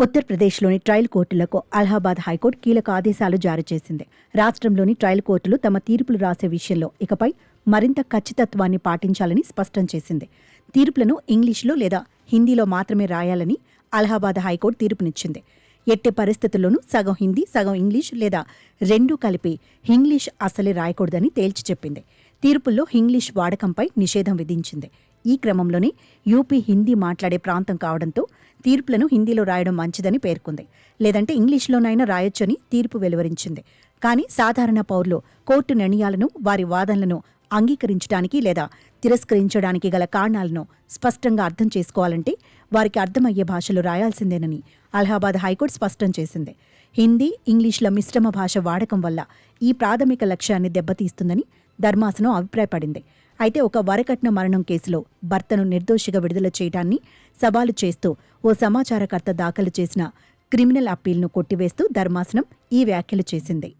ఉత్తరప్రదేశ్లోని ట్రయల్ కోర్టులకు అలహాబాద్ హైకోర్టు కీలక ఆదేశాలు జారీ చేసింది. రాష్ట్రంలోని ట్రయల్ కోర్టులు తమ తీర్పులు రాసే విషయంలో ఇకపై మరింత ఖచ్చితత్వాన్ని పాటించాలని స్పష్టం చేసింది. తీర్పులను ఇంగ్లీష్లో లేదా హిందీలో మాత్రమే రాయాలని అలహాబాద్ హైకోర్టు తీర్పునిచ్చింది. ఎట్టి పరిస్థితుల్లోనూ సగం హిందీ సగం ఇంగ్లీష్ లేదా రెండూ కలిపి ఇంగ్లీష్ అసలే రాయకూడదని తేల్చి చెప్పింది. తీర్పుల్లో ఇంగ్లీష్ వాడకంపై నిషేధం విధించింది. ఈ క్రమంలోనే యూపీ హిందీ మాట్లాడే ప్రాంతం కావడంతో తీర్పులను హిందీలో రాయడం మంచిదని పేర్కొంది. లేదంటే ఇంగ్లీష్లోనైనా రాయొచ్చని తీర్పు వెలువరించింది. కానీ సాధారణ పౌరులు కోర్టు నిర్ణయాలను వారి వాదనలను అంగీకరించడానికి లేదా తిరస్కరించడానికి గల కారణాలను స్పష్టంగా అర్థం చేసుకోవాలంటే వారికి అర్థమయ్యే భాషలో రాయాల్సిందేనని అలహాబాద్ హైకోర్టు స్పష్టం చేసింది. హిందీ ఇంగ్లీష్ల మిశ్రమ భాష వాడకం వల్ల ఈ ప్రాథమిక లక్ష్యాన్ని దెబ్బతీస్తుందని ధర్మాసనం అభిప్రాయపడింది. అయితే ఒక వరకట్న మరణం కేసులో భర్తను నిర్దోషిగా విడుదల చేయడాన్ని సవాలు చేస్తూ ఓ సమాచారకర్త దాఖలు చేసిన క్రిమినల్ అప్పీల్ను కొట్టివేస్తూ ధర్మాసనం ఈ వ్యాఖ్యలు చేసింది.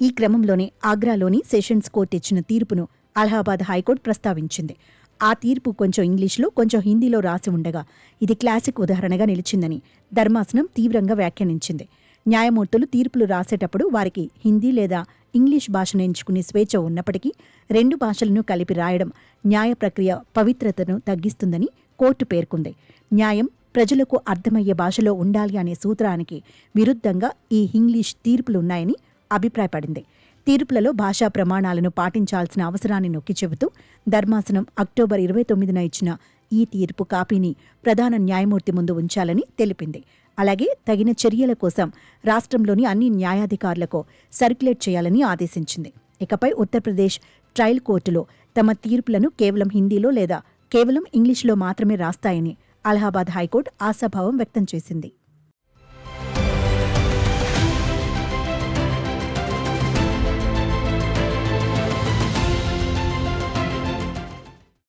ఈ క్రమంలోనే ఆగ్రాలోని సెషన్స్ కోర్టు ఇచ్చిన తీర్పును అలహాబాద్ హైకోర్టు ప్రస్తావించింది. ఆ తీర్పు కొంచెం ఇంగ్లీష్లో కొంచెం హిందీలో రాసి ఉండగా ఇది క్లాసిక్ ఉదాహరణగా నిలిచిందని ధర్మాసనం తీవ్రంగా వ్యాఖ్యానించింది. న్యాయమూర్తులు తీర్పులు రాసేటప్పుడు వారికి హిందీ లేదా ఇంగ్లీష్ భాషను ఎంచుకునే స్వేచ్ఛ ఉన్నప్పటికీ రెండు భాషలను కలిపి రాయడం న్యాయ ప్రక్రియ పవిత్రతను తగ్గిస్తుందని కోర్టు పేర్కొంది. న్యాయం ప్రజలకు అర్థమయ్యే భాషలో ఉండాలి అనే సూత్రానికి విరుద్ధంగా ఈ ఇంగ్లీష్ తీర్పులున్నాయని అభిప్రాయపడింది. తీర్పులలో భాషా ప్రమాణాలను పాటించాల్సిన అవసరాన్ని నొక్కి చెబుతూ ధర్మాసనం అక్టోబర్ ఇరవై తొమ్మిదిన ఇచ్చిన ఈ తీర్పు కాపీని ప్రధాన న్యాయమూర్తి ముందు ఉంచాలని తెలిపింది. అలాగే తగిన చర్యల కోసం రాష్ట్రంలోని అన్ని న్యాయాధికారులకు సర్క్యులేట్ చేయాలని ఆదేశించింది. ఇకపై ఉత్తరప్రదేశ్ ట్రయల్ కోర్టులో తమ తీర్పులను కేవలం హిందీలో లేదా కేవలం ఇంగ్లీష్లో మాత్రమే రాస్తాయని అలహాబాద్ హైకోర్టు ఆశాభావం వ్యక్తం చేసింది.